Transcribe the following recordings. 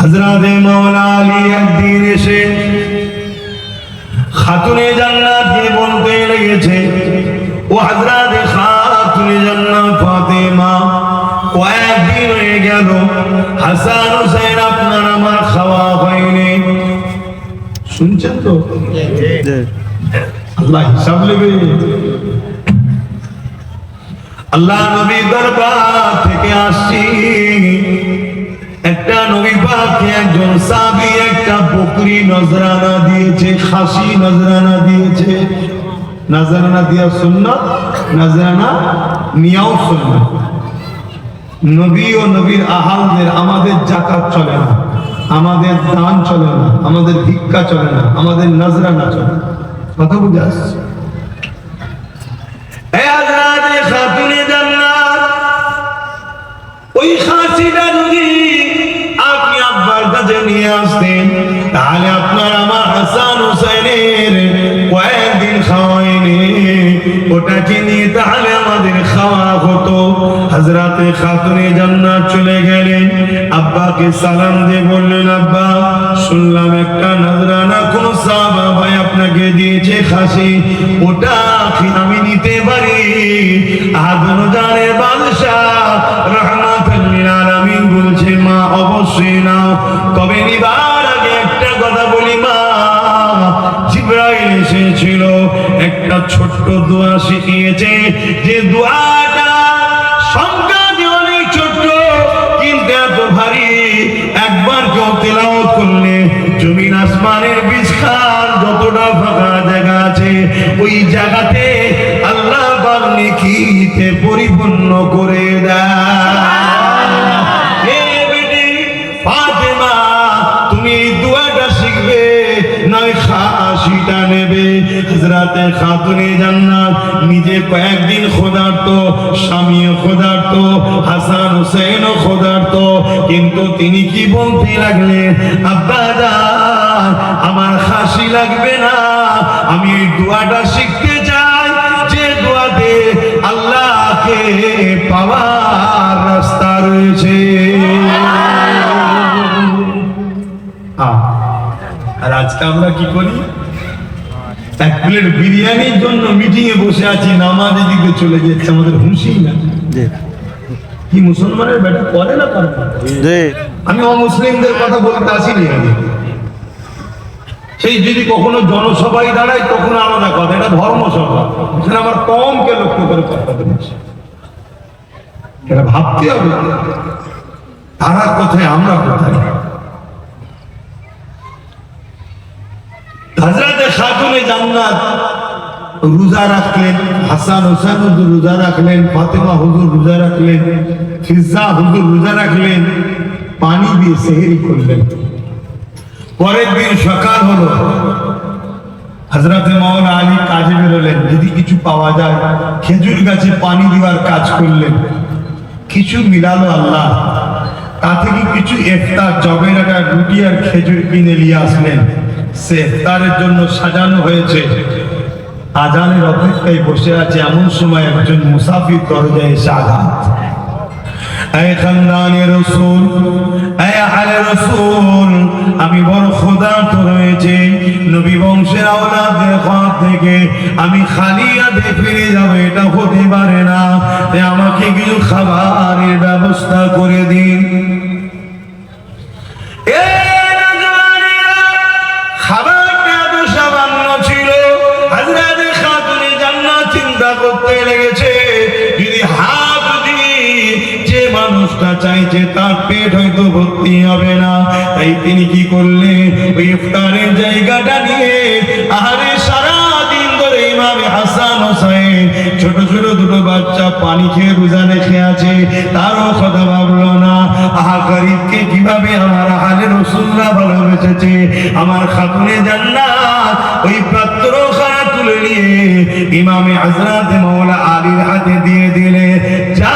হজরতে মৌলা আলী একদিন এসে খাতুনে জান্নাতকে বলতে লেগেছে ও হজরতে খাতুনে জান্নাত ফাতেমা কয়েকদিন হয়ে গেল হাসান হোসেন আপনার আমার খাওয়া হয়নি। শুনছেন তো? আল্লাহ হিসাব নেবে। আল্লাহ নবী দরবার থেকে আসছি। একটা নবী একজন সাবি একটা বকরি নজরানা দিয়েছে, খাসি নজরানা দিয়েছে। নজরানা দিয়া সুন্নাত, নজরানা নিয়াও সুন্নাত। নবী ও নবীর আহালদের আমাদের জাকাত চলে না, আমাদের দান চলে না, আমাদের ভিক্ষা চলে না, আমাদের নজরানা চলে না। কথা বুঝে আসছে? ওই খাসিটা আসতেন, তাহলে আপনার আমার হাসান হুসাইনের কয়েকদিন খাওয়াইনি ওটাকে নিয়ে তাহলে আমাদের খাওয়া হতো। হাজরাতে খাতুনে জান্নাত চলে গেলেন। আব্বাকে সালাম দিয়ে বললেন, আব্বা, শুনলাম একটা নজরানা কোন সাহাবা ভাই আপনাকে দিয়েছে খাসি। ওটা আমি নিতে পারি? আদন জানের বাদশাহ অবশ্যই নাও তবে নিবার আগে একটা কথা বলি মা? জিব্রাইল এসেছিল, একটা ছোট্ট দোয়া শিখিয়েছে যে দোয়াটা একবার আসমানের যতটা জায়গা আছে, ওই জায়গাতে আল্লাহ পরিপূর্ণ করে দেয়। হজরাতে খাতুনে জান্নাত নিজে কয়েকদিন খোদার্ত স্বামীও খোদার্ত হাসান হুসেনও খোদার্ত কিন্তু তিনি কি বলতে লাগলেন আব্বা আমার খাসি লাগবে না আমি এই দোয়াটা শিখতে চাই যে দোয়াতে আল্লাহকে পাওয়ার রাস্তা রয়েছে। আর আজকে আমরা কি করি? এক প্লেট বিরিয়ানির জন্য মিটিং এ বসে আছি নামাজের দিকে চলে যাচ্ছে আমাদের হুঁশি না। কি মুসলমানের করে না না? আমি অমুসলিমদের কথা বলতে আসিনি আমি। সেই যদি কখনো জনসভায় দাঁড়ায় তখন আলাদা কথা এটা ধর্মসভা। আমার কমকে লক্ষ্য করে কথা বলছি। এটা ভাবতে হবে। তারা কোথায় আমরা কোথায়? খাতুনে জান্নাত। রোজা রাখলেন, হাসান হোসেন হুজুর রোজা রাখলেন, ফাতেমা হুজুর রোজা রাখলেন ফিজা হুজুর রোজা রাখলেন, পানি দিয়ে সেহেরি করলেন। পরের দিন সকাল হলো হজরতে মাওলানা আলী কাজে বেরোলেন, যদি কিছু পাওয়া যায়, খেজুর গাছে পানি দেওয়ার কাজ করলেন। কিছু মিলালো আল্লাহ, তা থেকে কিছু ইফতার জবে রাখা রুটি আর খেজুর কিনে নিয়ে আসলেন। সে ইফতারের জন্য সাজানো হয়েছে। আজানের অপেক্ষায় বসে আছে এমন সময় একজন মুসাফির দরজায় এসে আঘাত। আমি বড় ক্ষুধার্ত রয়েছে। নবী বংশের আওলাদের থেকে আমি খালি হাতে ফিরে যাব, এটা হতে পারে না। আমাকে কিছু খাবারের ব্যবস্থা করে দিন। এ মানুষটা চাইছে তার পেট হয়তো ভর্তি হবে না। তাই তিনি কি করলেন? ওই ইফতারের জায়গাটা নিয়ে আহারে সারা দিন ধরে ইমামে হাসান হোসেন ছোট ছোট দুটো বাচ্চা পানি খেয়ে রোজা রেখে আছে, তারও কথা ভাবলো না। আহা গরিবকে কীভাবে আমার আহালে রসুল্লাহ ভালোবেসেছে? আমার খাতুনে জান্নাত, ওই পাত্র খানা তুলে নিয়ে ইমামে হজরত মৌলা আলীর হাতে দিয়ে দিলে। যা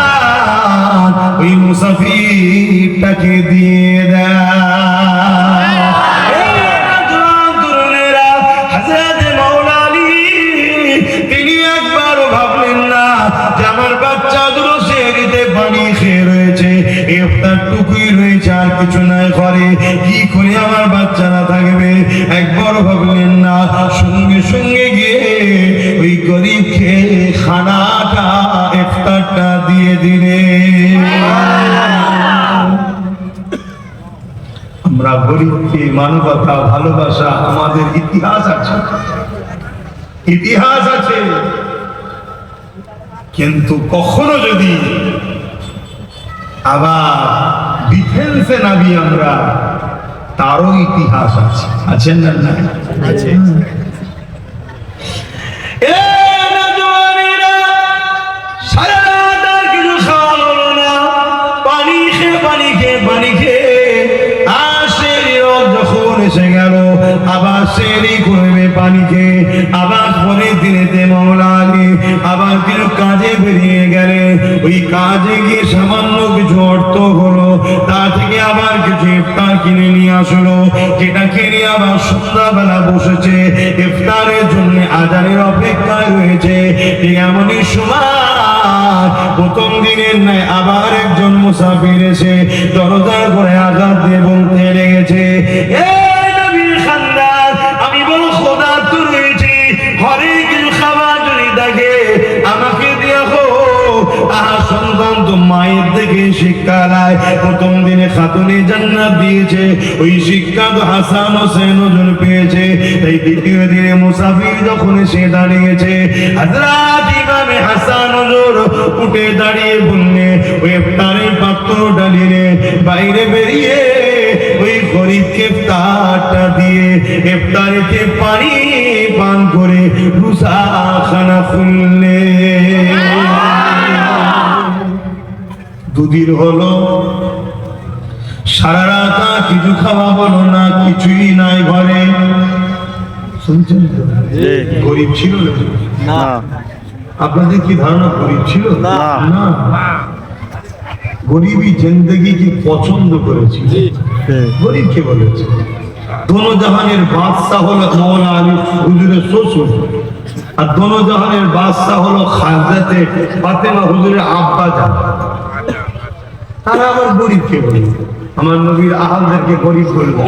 ওই মুসাফিরটাকে দিয়ে তিনি একবারও ভাবলেন না আমার বাচ্চা দুটো রয়েছে ইফতার টুকুই রয়েছে আর কিছু নাই ঘরে কি করে আমার বাচ্চারা থাকবে একবার ভাবলেন না সঙ্গে সঙ্গে মানবতা, ভালোবাসা আমাদের ইতিহাস আছে। ইতিহাস আছে। কিন্তু কখনো যদি আবার ডিফেন্সে নামি আমরা, তারও ইতিহাস আছে। আছেন না? আছে। এসে গেল, আবার সেই করবে পানি খেয়ে, আবার পরের দিনেতে মাওলা আলী, আবার কিছু কাজে বেরিয়ে গেলে ওই কাজে গিয়ে সামান্য কিছু অর্থ হলো তা থেকে আবার কিছু ইফতার কিনে নিয়ে আসলো যেটা কিনে আবার সন্ধ্যাবেলা বসেছে। ইফতারের জন্য আজানের অপেক্ষায় রয়েছে। এমনই সময় প্রথম দিনের ন্যায় আবার একজন মুসাফির এসে দরজার করে আঘাত দিয়ে বলতে লেগেছে "এ শিক্ষা নেয় প্রথম দিনে খাতুনে জান্নাত দিয়েছে। ওই শিক্ষা তো হাসান হোসেন ওজন পেয়েছে। তাই দ্বিতীয় দিনে মুসাফির যখন এসে দাঁড়িয়েছে উঠে দাঁড়িয়ে বললে ওই ইফতারের পাত্র ডালিয়ে বাইরে বেরিয়ে ওই গরিবকে ইফতারটা দিয়ে ইফতারেতে পানি পান করে রুসা খানা খুললে। দুদিন হলো। সারা রাত কিছু খাওয়া হলো না কিছুই নাই ঘরে। শুনছেন গরিব ছিল না আপনাদের কি ধারণা গরিব ছিল? না। গরিবই জিন্দগি কি পছন্দ করেছিল। গরিব কে বলেছে। দোনো জাহানের বাদশাহ হলো মৌলা আলী হুজুরের শ্বশুর। আর দোনো জাহানের বাদশাহ হলো খাজাতে ফাতেমা হুজুরের আব্বা জান। তারা আবার গরিব কে বলে আমার নবীর আহালদেরকে গরিব বলব।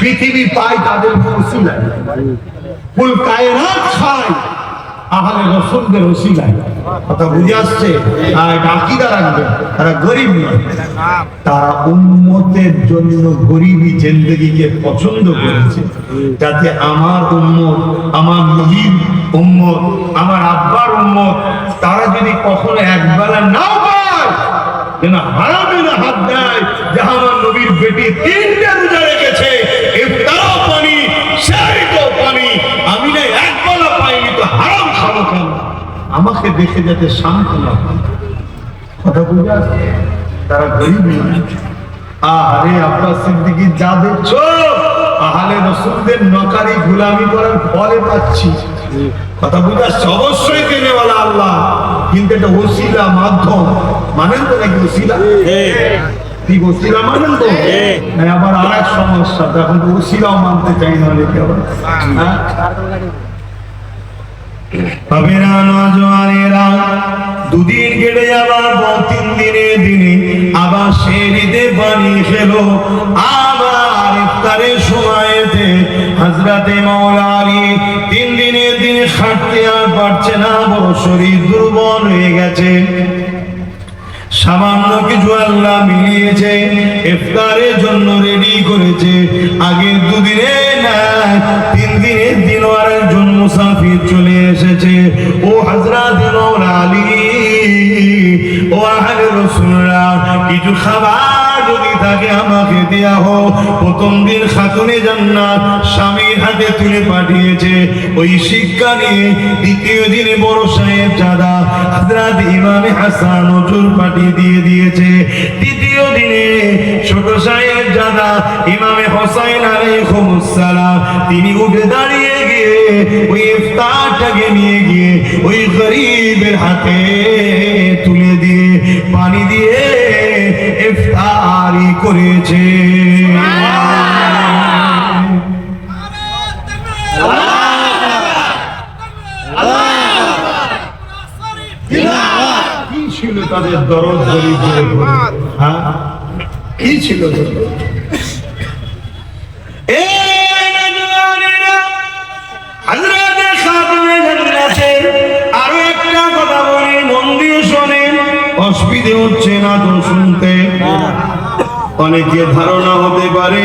পৃথিবী পায় তাদের কুল কায়নাত খায় রসুলদের ওসিলায়। কথা বুঝে আসছে? আর রাখবে। তারা গরিব নয়। তারা উম্মতের জন্য গরিবী জিন্দগিকে পছন্দ করেছে। যাতে আমার উম্মত, আমার নবীর উম্মত, আমার আব্বার উম্মত, তারা যদি কখনো একবেলা নাও যেন হারামে না হাত দেয় নবীর বেটি তিনটে রোজা রেখেছে আমাকে দেখে যাতে শান্ত না কথা তারা গরিব আরে আপনার সিদ্দিকি যা দেখছ, আহলে রসুলদের নকারি গুলামি করার ফলে পাচ্ছি। কথা বুঝে অবশ্যই কিন্তু এটা ওসিলা মাধ্যম। মানেন তো নাকি ওসিলা ঠিক ওসিলা মানেন তো? হ্যাঁ, আবার আর এক সমস্যা এখন ওসিলাও মানতে চাই না আবার? হ্যাঁ? দুদিন কেটে যাবার পর তিন দিনে দিনে আবার সে নিতে পানি খেলো আবার ইফতারের সময়তে হাজরাতে আলী খাটতে আর পারছে না, বড় শরীর দুর্বল হয়ে গেছে। সামান্য কিছু আল্লাহ মিলিয়েছে, ইফতারের জন্য রেডি করেছে। আগের দুদিনে তিন দিন চলে এসেছে। ও হাজরাত মাওলা আলী, ও কিছু খাবার যদি থাকে আমাকে দেয়া হো প্রথম দিন খাতুনে জান্নাত স্বামীর হাতে তুলে পাঠিয়েছে। ওই শিক্ষা নিয়ে দ্বিতীয় দিনে বড় সাহেব চাঁদা হযরত ইমামে হাসান হুজুর পাঠিয়ে দিয়ে দিয়েছে। তৃতীয় দিনে ছোট সাহেব জাদা ইমামে হোসাইন আলাইহিস সালাম তিনি উঠে দাঁড়িয়ে গিয়ে ওই ইফতারটাকে নিয়ে গিয়ে ওই গরিবের হাতে তুলে দিয়ে পানি দিয়ে ইফতারি করেছে। কি ছিল তাদের দরদ হ্যাঁ? কি ছিল? অসুবিধে হচ্ছে না তো শুনতে। অনেকে ধারণা হতে পারে,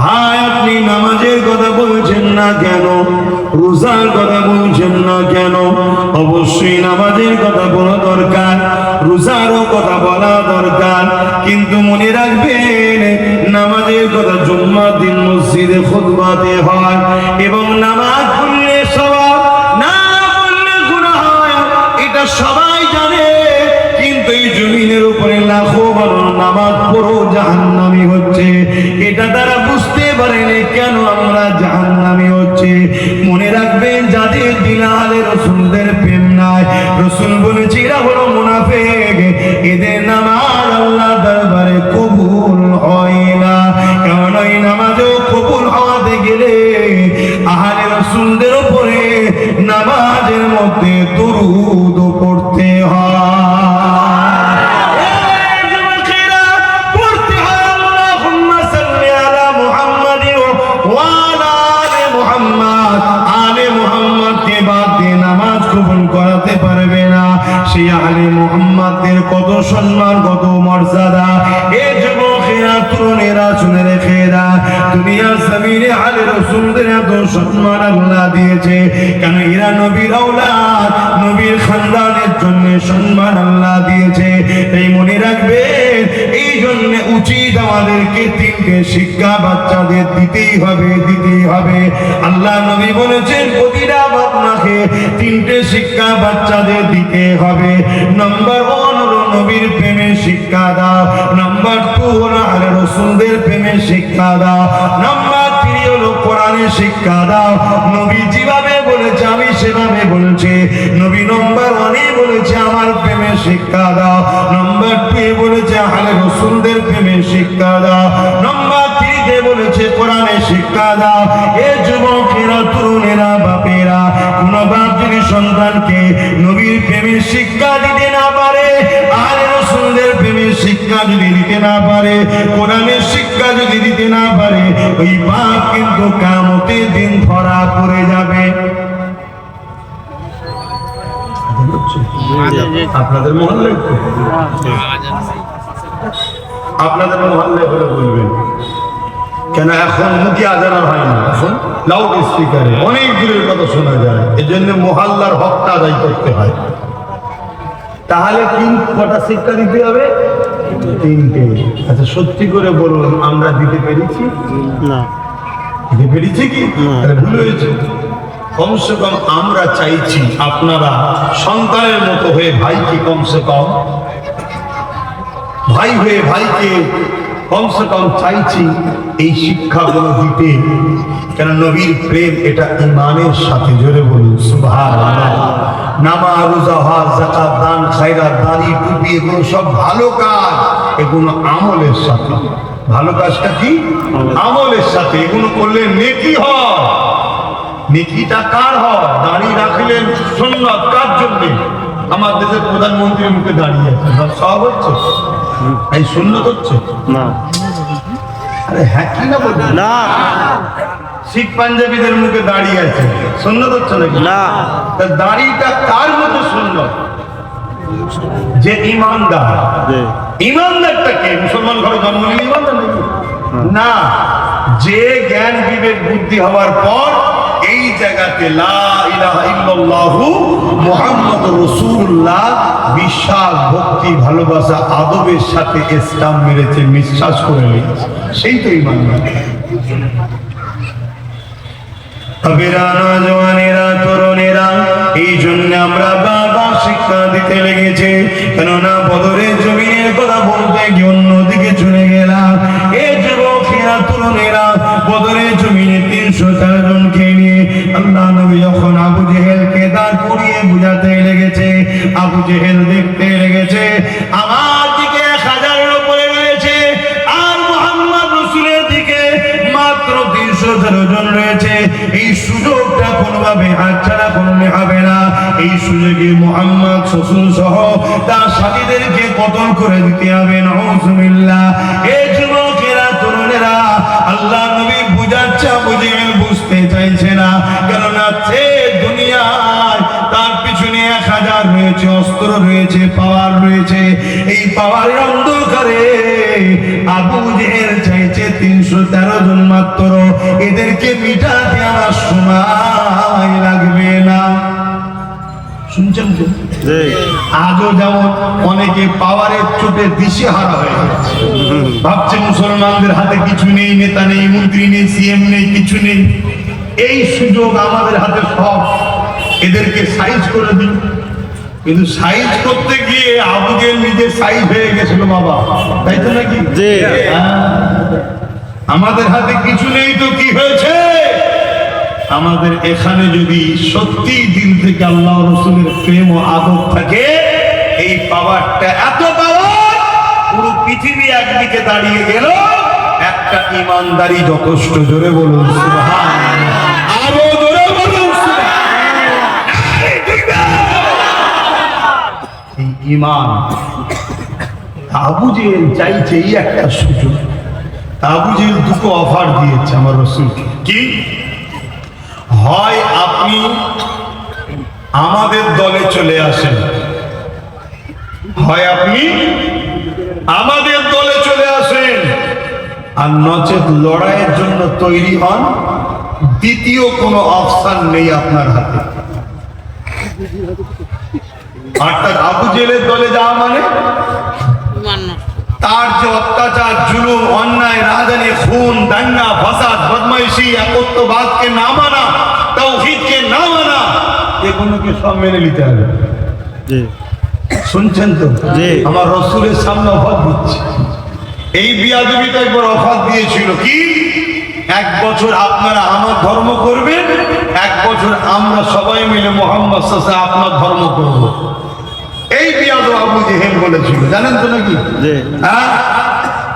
ভাই আপনি নামাজের কথা বলছেন না কেন? রোজার কথা বলছেন না কেন? অবশ্যই নামাজের কথা বলা দরকার, রোজারও কথা বলা দরকার। কিন্তু মনে রাখবেন, নামাজের কথা জুম্মা দিন মসজিদে খুতবাতে হয় এবং নামাজ পড়লে সবাব না পড়লে গুনাহ হয়। এটা সবাই জমিনের উপরে লাখো বারো নামাজ পড়ো, জাহান্নামি হচ্ছে। এটা তারা বুঝতে পারেনি কেন আমরা জাহান্নামি হচ্ছে। মনে রাখবেন, যাদের দিনালে রসুলদের প্রেম নাই, রসুল সেই আলে মুহাম্মাদের কত সম্মান, কত মর্যাদা। এ যুবকেরা তরুণেরা শুনে রেখে দুনিয়ার জমিনে আলে রসুলদের এত সম্মান আল্লাহ দিয়েছে। কেন এরা নবীর আওলাদ নবীর খানদানের জন্য সম্মান আল্লাহ দিয়েছে। এই মনে রাখবেন এই জন্য উচিত আমাদেরকে তিনটে শিক্ষা বাচ্চাদের দিতেই হবে দিতেই হবে। আল্লাহ নবী বলেছেন, প্রতিটা আপনাকে তিনটে শিক্ষা বাচ্চাদের দিতে হবে। নম্বর ওয়ান হলো নবীর প্রেমের শিক্ষা দাও। নাম্বার টু হলো আলে রসুলদের প্রেমের শিক্ষা দাও। নাম্বার থ্রি হলো কোরআনের শিক্ষা দাও। নবী যেভাবে বলেছে, আমি সেভাবে বলছি। নবী নম্বর ওয়ানে বলেছে, আমার প্রেমের শিক্ষা দাও। নাম্বার টু বলেছে আলে রসুলদের প্রেমের শিক্ষা দাও। নম্বর থ্রিতে বলেছে কোরআনের শিক্ষা দাও। এ যুবকেরা, তরুণেরা, বাপেরা, কোন বাপ যদি সন্তানকে নবীর প্রেমের শিক্ষা দিতে না পারে আর রসুলদের প্রেমের শিক্ষা যদি দিতে না পারে, কোরআনের শিক্ষা যদি দিতে না পারে, ওই বাপ কিন্তু কামতের দিন ধরা পড়ে যাবে। আপনাদের মহল্লে আপনাদের মহল্লে হলে বলবেন। কেন এখন মুখে আজানা হয় না? এখন? লাউড স্পিকারে অনেক দূরের কথা শোনা যায়। এই জন্য মহল্লার হকটা আদায় করতে হয়। তাহলে তিন কটা শিক্ষা দিতে হবে? তিনটে। আচ্ছা সত্যি করে বলুন আমরা দিতে পেরেছি? না। দিতে পেরেছি কি? আরে ভুল হয়েছে। কমসে কম আমরা চাইছি আপনারা সন্তানের মতো হয়ে ভাইকে কমসে কম ভাই হয়ে ভাইকে কমসে কম চাইছি। এই শিক্ষাগুলো দিতে। কেন নবীর প্রেম এটা ইমানের সাথে জোরে বলুন, সুবহানাল্লাহ। নামা রোজা দান দাড়ি, টুপি, এগুলো সব ভালো কাজ, এগুলো আমলের সাথে। ভালো কাজটা কি? আমলের সাথে। এগুলো করলে নেকি হয়। নেকিটা কার হয়? দাঁড়িয়ে রাখলেন সুন্নত কার জন্যে? আমার দেশের প্রধানমন্ত্রীর মুখে দাঁড়িয়ে আছে। সব হচ্ছে? এই সুন্নত হচ্ছে? না। আরে হ্যাঁ কি না না। শিখ পাঞ্জাবিদের মুখে দাঁড়িয়ে আছে। হচ্ছে নাকি? না। দাড়িটা কার মতো সুন্দর? যে ইমানদার। যে। ইমানদারটাকে মুসলমান ঘরে জন্ম নিলে ইমানদার না যে জ্ঞান বিবেক বুদ্ধি হওয়ার পর জায়গাতে ইল্লাল্লাহু বিশ্বাস ভক্তি, ভালোবাসা, আদবের সাথে ইসলাম মেরেছে বিশ্বাস করে নিয়েছে। সেই তো এই জন্য আমরা শিক্ষা দিতে লেগেছে। কেননা বদরের জমিনের কথা বলতে গিয়ে অন্যদিকে চলে গেলাম। এ যুবকেরা তরুণেরা, বদরের জমিনে তিনশো চার জেহেল দেখতে লেগেছে? আমার দিকে এক হাজারের উপরে রয়েছে। আর মোহাম্মদ রসুলের দিকে মাত্র তিনশো তেরো জন রয়েছে। এই সুযোগটা কোনোভাবে হাতছাড়া করলে হবে না। এই সুযোগে মোহাম্মদ, শ্বশুর সহ তার কতল করে দিতে হবে নজমিল্লা এই যুবকেরা, তরুণেরা, আল্লাহ নবী বুঝে বুঝতে চাইছে না। কেননা সে রয়েছে অস্ত্র রয়েছে পাওয়ার রয়েছে। এই পাওয়ারের অন্ধকারে আবু জেহেল চাইছে তিনশো তেরো জন মাত্র। এদেরকে মিটাতে আমার সময় লাগবে না। শুনছেন তো? আজও যেমন অনেকে পাওয়ারের চোটে দিশে হারা হয়ে গেছে। ভাবছে মুসলমানদের হাতে কিছু নেই নেতা নেই মন্ত্রী নেই সিএম নেই কিছু নেই। এই সুযোগ আমাদের হাতে সব। এদেরকে সাইজ করে দিন। কিন্তু সাইজ করতে গিয়ে আবুদের নিজে সাইজ হয়ে গেছিল বাবা তাই তো নাকি হ্যাঁ। আমাদের হাতে কিছু নেই তো কি হয়েছে আমাদের এখানে যদি সত্যি দিল থেকে আল্লাহ রসুলের প্রেম ও আদর থাকে এই পাওয়ারটা এত পাওয়ার পুরো পৃথিবী একদিকে দাঁড়িয়ে গেল একটা ইমানদারি যথেষ্ট জোরে বলুন সুবহান। ইমান। আবু জেহেল চাইছে এই একটা সুযোগ। আবু জেহেল দুটো অফার দিয়েছে আমার রসুলকে। কি? হয় আপনি আমাদের দলে চলে আসেন। হয় আপনি আমাদের দলে চলে আসেন। আর নচেত লড়াইয়ের জন্য তৈরি হন। দ্বিতীয় কোনো অপশন নেই আপনার হাতে। অর্থাৎ আবু জেলের দলে যাওয়া মানে? তার যে অত্যাচার জুলুম অন্যায় রাজধানী খুন দাঙ্গা ফাসাদ বদমাইশি একত্ববাদকে না মানা তৌহিদকে না মানা এগুলোকে সব মেনে নিতে হবে। জি। শুনছেন তো। আমার রসুলের সামনে অফার দিচ্ছে। এই বিয়াদবিতে একবার অফার দিয়েছিল কি? এক বছর আপনারা আমার ধর্ম করবেন এক বছর আমরা সবাই মিলে মোহাম্মদ আপনার ধর্ম করব। আবু জেহেল বলেছিল। জানেন তো নাকি? হ্যাঁ?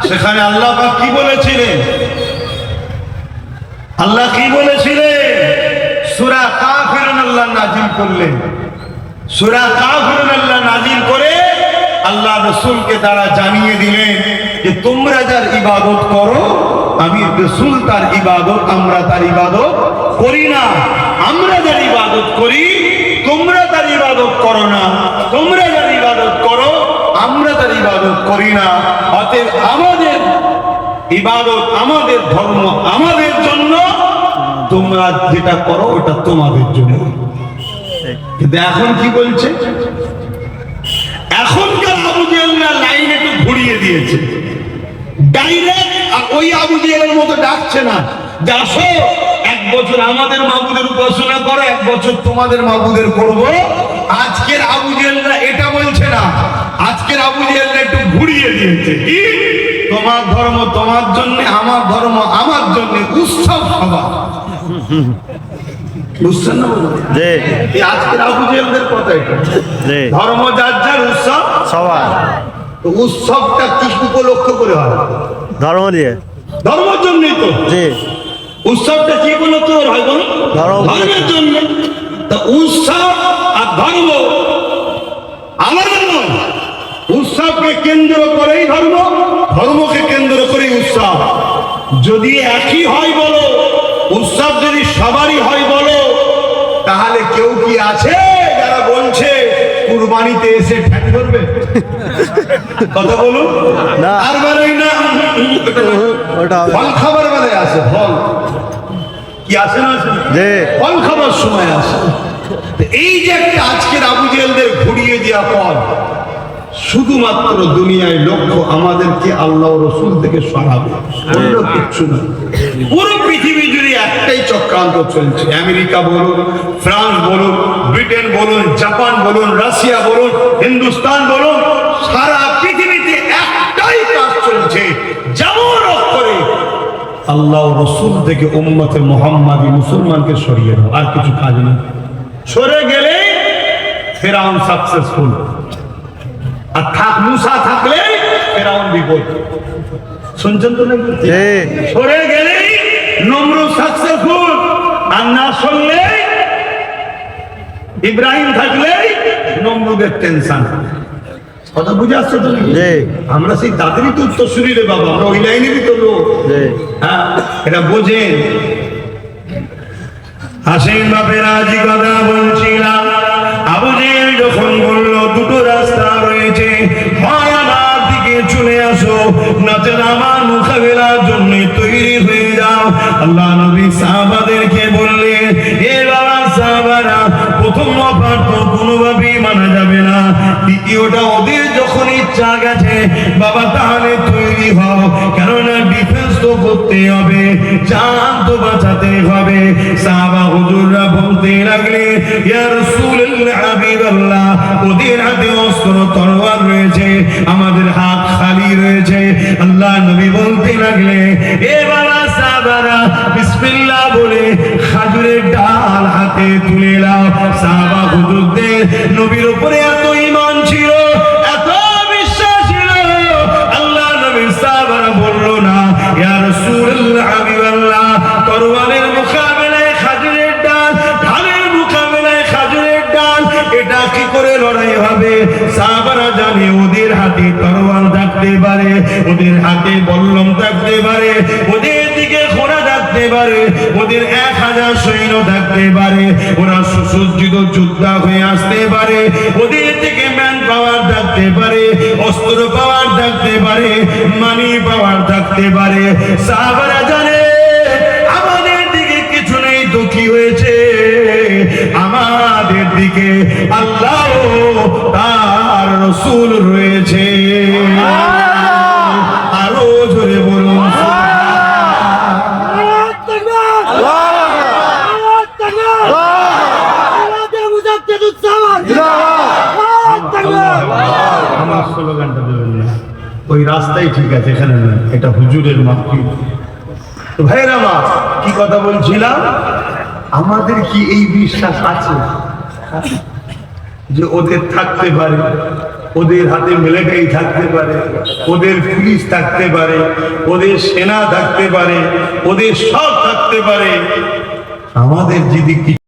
সেখানে আল্লাহ কি বলেছিলেন? আল্লাহ কি বলেছিলেন? সূরা কাফিরুন আল্লাহ নাজিল করলেন। সূরা কাফিরুন আল্লাহ নাজিল করে আল্লাহ রসুলকে তারা জানিয়ে দিলেন যে তোমরা যার ইবাদত করো আমি রসুল তার ইবাদত আমরা তার ইবাদত করি না। আমরা যার ইবাদত করি তোমরা তার ইবাদত করো না। তোমরা যার ইবাদত করো, আমরা তার ইবাদত করি না। অতএব আমাদের ইবাদত, আমাদের ধর্ম, আমাদের জন্য তোমরা যেটা করো, ওটা তোমাদের জন্য। কিন্তু এখন কি বলছে? এখনকার আবু জেহেলরা লাইন একটু ঘুরিয়ে দিয়েছে। ডাইরেক্ট ওই আবু জেহেলের মতো ডাকছে না। যে এক বছর আমাদের মাবুদের উপাসনা করো, এক বছর তোমাদের মাবুদের করব। আজকের আবু জেলরা এটা বলছে না। আজকের আবু জেলরা একটু ঘুরিয়ে দিয়েছে। কি? তোমার ধর্ম তোমার জন্য আমার ধর্ম আমার জন্য উৎসব সভা। বুঝছেন না বলুন? জি। এই আজকের আবু জেহেলদের কথা এটা। ধর্ম যার যার উৎসব সবার। উৎসবটা কি উপলক্ষ করে হয়? ধর্ম দিয়ে। ধর্মের জন্যই তো। জি। উৎসবটা কি উপলক্ষ হয় বলুন ধর্মের জন্য। তা উৎসব ধর্ম। আলাদা নয় উৎসবকে কেন্দ্র করেই ধর্ম ধর্মকে কেন্দ্র করেই উৎসব। যদি একই হয় বলো উৎসব যদি সবারই হয় বলো তাহলে কেউ কি আছে যারা বলছে কুরবানিতে এসে ঠ্যাং ধরবে? কথা বলুন। না। আর বেরোই না। ফল খাবার বেলায় আসে ফল। কি আসে না? ফল খাবার সময় আসে এই যে একটা আজকের আবু জেলদের ঘুরিয়ে দেওয়া ফল শুধুমাত্র দুনিয়ায় লক্ষ্য আমাদেরকে আল্লাহ রসুল থেকে সরাবে। অন্য কিচ্ছু না। পুরো পৃথিবী জুড়ে একটাই চক্রান্ত চলছে। আমেরিকা বলুন ফ্রান্স বলুন ব্রিটেন বলুন জাপান বলুন রাশিয়া বলুন হিন্দুস্তান বলুন সারা পৃথিবীতে একটাই কাজ চলছে যেমন করে আল্লাহ রসুল থেকে উম্মতে মোহাম্মদী মুসলমানকে সরিয়ে দাও। আর কিছু কাজ নেই। সরে গেলে ফেরাউন সাকসেসফুল আর থাক মুসা থাকলে ফেরাউন বিপদ। শুনছেন তো নাকি? সরে গেলেই নম্র সাকসেসফুল আর না শুনলে ইব্রাহিম থাকলেই নম্রদের টেনশন কথা বুঝে আসছে তো? আমরা সেই তাদেরই তো উত্তর শুনি রে বাবা আমরা ওই লাইনেরই তো লোক। হ্যাঁ এটা বোঝেন। হাসিন বাপের আজ কথা বলছিলাম। আবু জেহেল যখন বলল, দুটো রাস্তা রয়েছে হয় দিকে চলে আসো নাচের আমার মোকাবেলার জন্য তৈরি হয়ে যাও। আল্লাহ নবী সাহাবাদেরকে বললেন, এ বাবা সাহাবারা, প্রথম অফার তো কোনোভাবেই মানা যাবে না। দ্বিতীয়টা, ওদের যখন ইচ্ছা গেছে, বাবা তাহলে তৈরি হও। তো করতে হবে জান তো বাঁচাতে হবে। সাহাবা হুজুররা বলতে লাগলে হাবিবাল্লাহ, ওদের হাতে অস্ত্র তরোয়ার রয়েছে, আমাদের হাত খালি রয়েছে। আল্লাহ নবী বলতে লাগলে এ বাবা সাহাবারা বিসমিল্লাহ বলে খাজুরের ডাল হাতে তুলে নাও। সাহাবা হুজুরদের নবীর উপরে এত ওরা সুসজ্জিত যোদ্ধা হয়ে আসতে পারে, ওদের থেকে ম্যান পাওয়ার থাকতে পারে, অস্ত্র পাওয়ার থাকতে পারে মানি পাওয়ার থাকতে পারে। সাহাবারা জানে আমাদের দিকে কিছু নেই তো হয়েছে। আমাদের দিকে আল্লাহ তার রসুল রয়েছে। রাস্তাই ঠিক আছে, এখানে না এটা হুজুরের মাফি ভাইরা মা কি কথা বলছিলাম? আমাদের কি এই বিশ্বাস আছে? যে ওদের থাকতে পারে, ওদের হাতে মিলিটারি থাকতে পারে, ওদের পুলিশ থাকতে পারে, ওদের সেনা থাকতে পারে, ওদের সব থাকতে পারে। আমাদের যদি